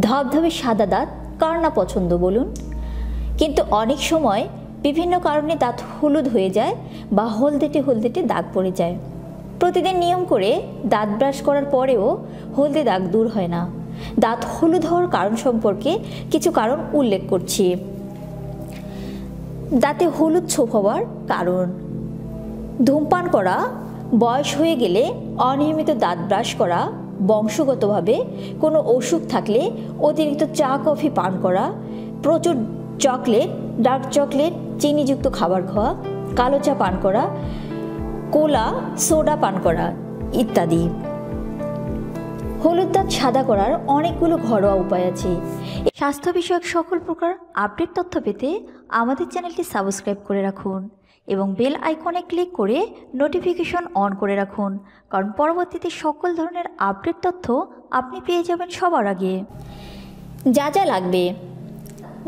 ধবধবে সাদা দাঁত, কার না পছন্দ বলুন? কিন্তু অনেক সময় বিভিন্ন কারণে দাঁত হলুদ হয়ে যায় বা হলদেটে হলদেটে দাগ পড়ে যায়। প্রতিদিন নিয়ম করে দাঁত ব্রাশ করার পরেও হলদে দাগ দূর হয় না। দাঁত হলুদ হওয়ার কারণ সম্পর্কে কিছু কারণ উল্লেখ করছি। দাঁতে হলুদ ছোপ হওয়ার কারণ। ধূমপান করা, বয়স হয়ে গেলে অনিয়মিত দাঁত ব্রাশ করা বংশগতভাবে কোনো অসুখ থাকলে অতিরিক্ত চা, কফি পান করা, প্রচুর চকলেট, ডার্ক চকলেট, চিনিযুক্ত খাবার খাওয়া, কালো চা পান করা, কোলা, সোডা পান করা ইত্যাদি। হলুদ দাঁত সাদা করার অনেকগুলো ঘরোয়া উপায় আছে। স্বাস্থ্য বিষয়ক সকল প্রকার আপডেট তথ্য পেতে আমাদের চ্যানেলটি সাবস্ক্রাইব করে রাখুন। এবং বেল আইকনে ক্লিক করে নোটিফিকেশন অন করে রাখুন, কারণ পরবর্তীতে সকল ধরনের আপডেট তথ্য আপনি পেয়ে যাবেন সবার আগে। যা যা লাগবে।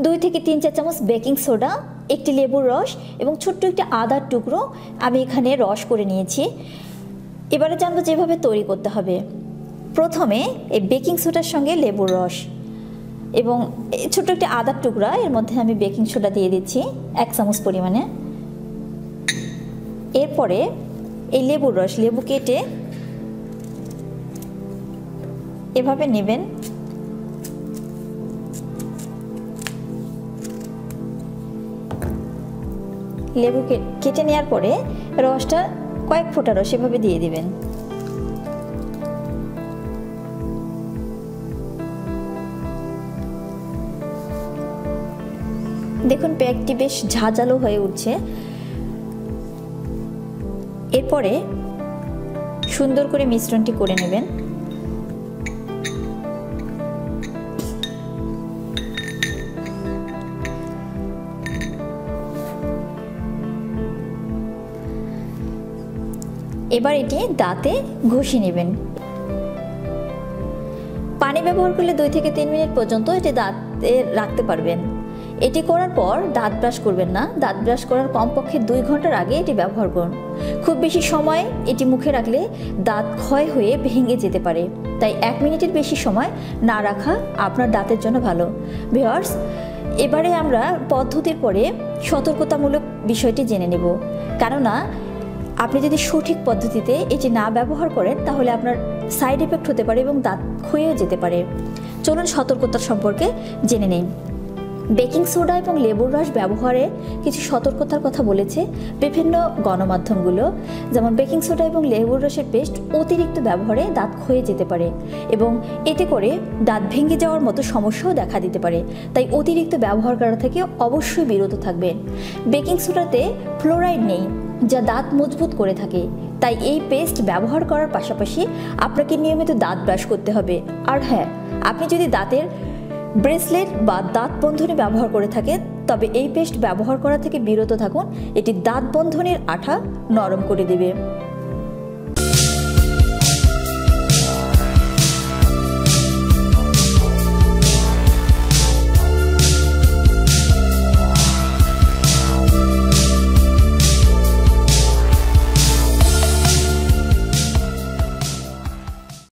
দুই থেকে তিন চার চামচ বেকিং সোডা, একটি লেবুর রস এবং ছোট্ট একটি আদার টুকরো আমি এখানে রস করে নিয়েছি। এবারে জানব যেভাবে তৈরি করতে হবে। প্রথমে এই বেকিং সোডার সঙ্গে লেবুর রস এবং ছোট্ট একটি আদার টুকরা, এর মধ্যে আমি বেকিং সোডা দিয়ে দিচ্ছি, এক চামচ পরিমাণে। এরপরে এই লেবুর রস, লেবু কেটে এভাবে নেবেন। লেবু কেটে নেওয়ার পরে রসটা কয়েক ফোঁটা রস এভাবে দিয়ে দিবেন। দেখুন, প্যাকটি বেশ ঝাঁঝালো হয়ে উঠছে। এরপরে সুন্দর করে মিশ্রণটি করে নেবেন। এবার এটি দাঁতে ঘষে নেবেন। পানি ব্যবহার করলে দুই থেকে তিন মিনিট পর্যন্ত এটি দাঁতে রাখতে পারবেন। এটি করার পর দাঁত ব্রাশ করবেন না। দাঁত ব্রাশ করার কমপক্ষে দুই ঘণ্টার আগে এটি ব্যবহার করুন। খুব বেশি সময় এটি মুখে রাখলে দাঁত ক্ষয় হয়ে ভেঙে যেতে পারে। তাই এক মিনিটের বেশি সময় না রাখা আপনার দাঁতের জন্য ভালো। ভিওয়ার্স এবারে আমরা পদ্ধতির পরে সতর্কতামূলক বিষয়টি জেনে নেব। কেননা, আপনি যদি সঠিক পদ্ধতিতে এটি না ব্যবহার করেন, তাহলে আপনার সাইড এফেক্ট হতে পারে এবং দাঁত ক্ষয়েও যেতে পারে। চলুন সতর্কতা সম্পর্কে জেনে নিন বেকিং সোডা এবং লেবুর রস ব্যবহারে কিছু সতর্কতার কথা বলেছে বিভিন্ন গণমাধ্যমগুলো। যেমন বেকিং সোডা এবং লেবুর রসের পেস্ট অতিরিক্ত ব্যবহারে দাঁত ক্ষয়ে যেতে পারে এবং এতে করে দাঁত ভেঙে যাওয়ার মতো সমস্যাও দেখা দিতে পারে। তাই অতিরিক্ত ব্যবহার করা থেকে অবশ্যই বিরত থাকবেন। বেকিং সোডাতে ফ্লোরাইড নেই, যা দাঁত মজবুত করে থাকে। তাই এই পেস্ট ব্যবহার করার পাশাপাশি আপনাকে নিয়মিত দাঁত ব্রাশ করতে হবে। আর হ্যাঁ আপনি যদি দাঁতের ব্রেসলেট বা দাঁত বন্ধনী ব্যবহার করে থাকে তবে এই পেস্ট ব্যবহার করা থেকে বিরত থাকুন। এটি দাঁত বন্ধনের আঠা নরম করে দেবে।